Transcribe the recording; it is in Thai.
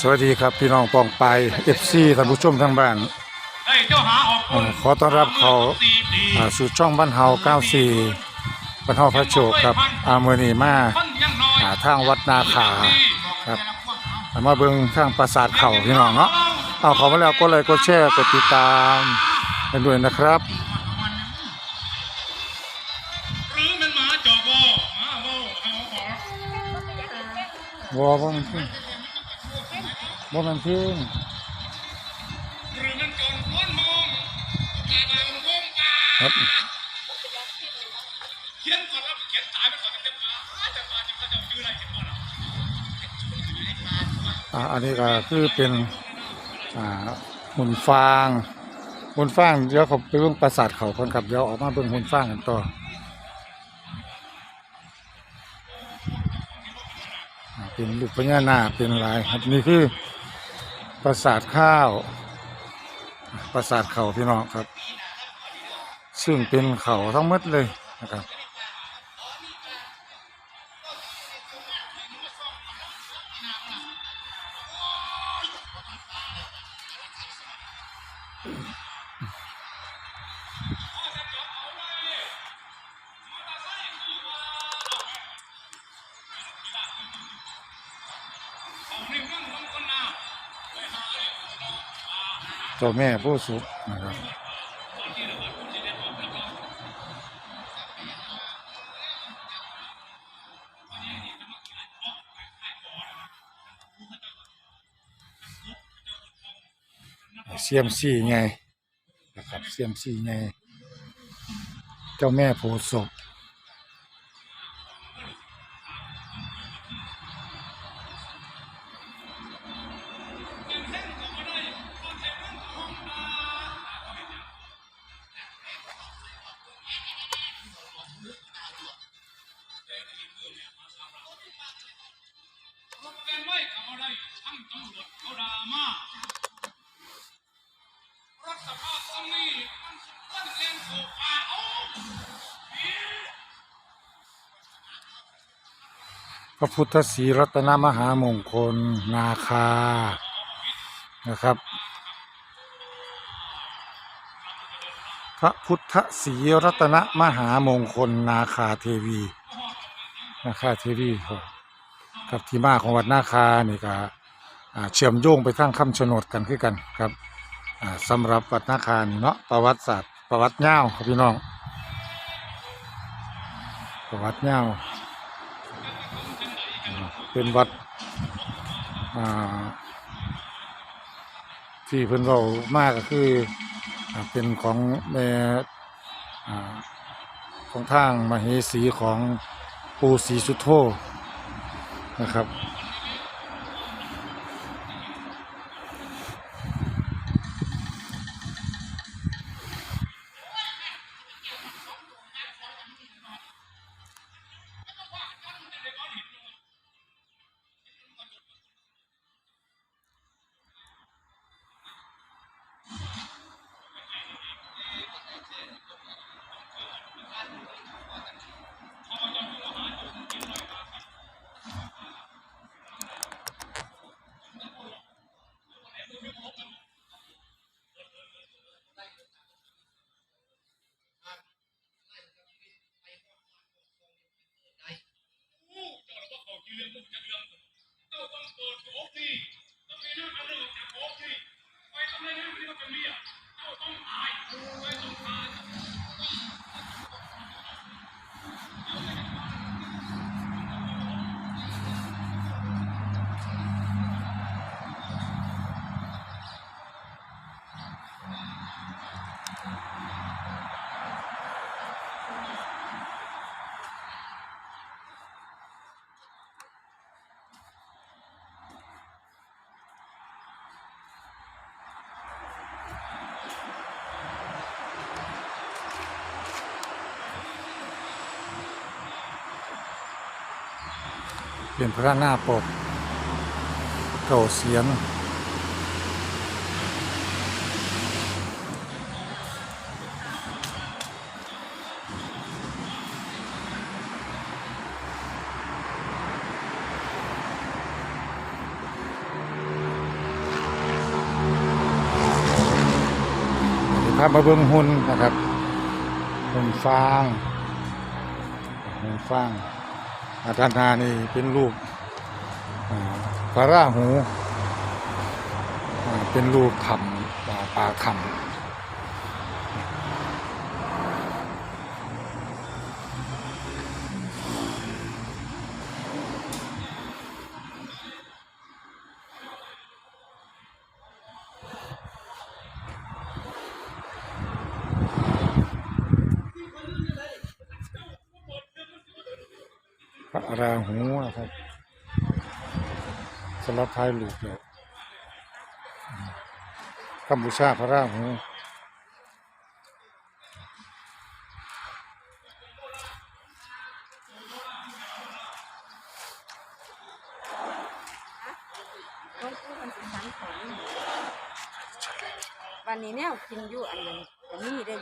สวัสดีครับพี่น้องปองไปเอฟซีท่านผู้ชมทางบ้านเฮ้ยเจ้าหาออกอ่าขอต้อนรับเขาอ่าสู่ช่องบ้านเฮา94บ้านเฮาพระโชคครับอาเมื่อนี้มามันยังน้อยหาทางวัดนาขาครับมาเบิ่งทางปราสาทเขาพี่น้องเนาะเอาเขามาแล้วกดไลค์กดแชร์กดติดตามกันด้วยนะครับหรือมันหมาจอบอหมาโม่เอาขอวอบ่มันพึ่ง บ่มันพึ่งหรือมันจนพ้นมองตาบางวงตาครับเขียนก่อนแล้วเขียนตายไปก่อนเต็มตาแต่มาจะเขาจะชื่ออะไรเขียนก่อนอะอ่าอันนี้ก็คือเป็นอ่าหุ่นฟางหุ่นฟางเดี๋ยวเขาไปเบิ่งปราสาทเขาคนครับเดี๋ยวออกมาเบิ่งหุ่นฟางกันต่ออ่าเป็นลูกพญานาคเป็นลายครับนี่คือ ปราสาทข้าว ปราสาทเขาพี่น้องครับ ซึ่งเป็นเขาทั้งหมดเลยนะครับ เจ้าแม่ผู้สุขนะครับเสียมซี่ไงนะครับเสียมซี่ไง เจ้าแม่โพธิ์ศพ ระพุทธศรีรัตนมหามงคลนาคานะครับ พระพุทธศรีรัตนมหามงคลนาคาเทวีนาคาเทวีครับกับที่มาของวัดนาคานี่ก็เชื่อมโยงไปทางคำชนดกันคือกันครับสำหรับวัดนาคานี่เนาะประวัติศาสตร์ประวัติยาครับพี่น้องประวัติยาวอ่า เป็นวัดที่เพิ่นเรามากก็คือเป็นของแม่ของทางมเหสีของปูศรีสุโธนะครับ Ay, güey. เป็นพระหน้าปกเก่าเสียงภาพมาเบิ้งหุ่นนะครับหุ่นฟางหุ่นฟาง อาจารย์นานี่เป็นรูปอ่าพระราหู เป็นรูปคำป่าปลาคำ พ ราหูครับสำหรับท้ายลูกเนี่ยกัมพูชาพระราหูวันนี้เนี่ยกินอยู่อันนั้นก็มีเด้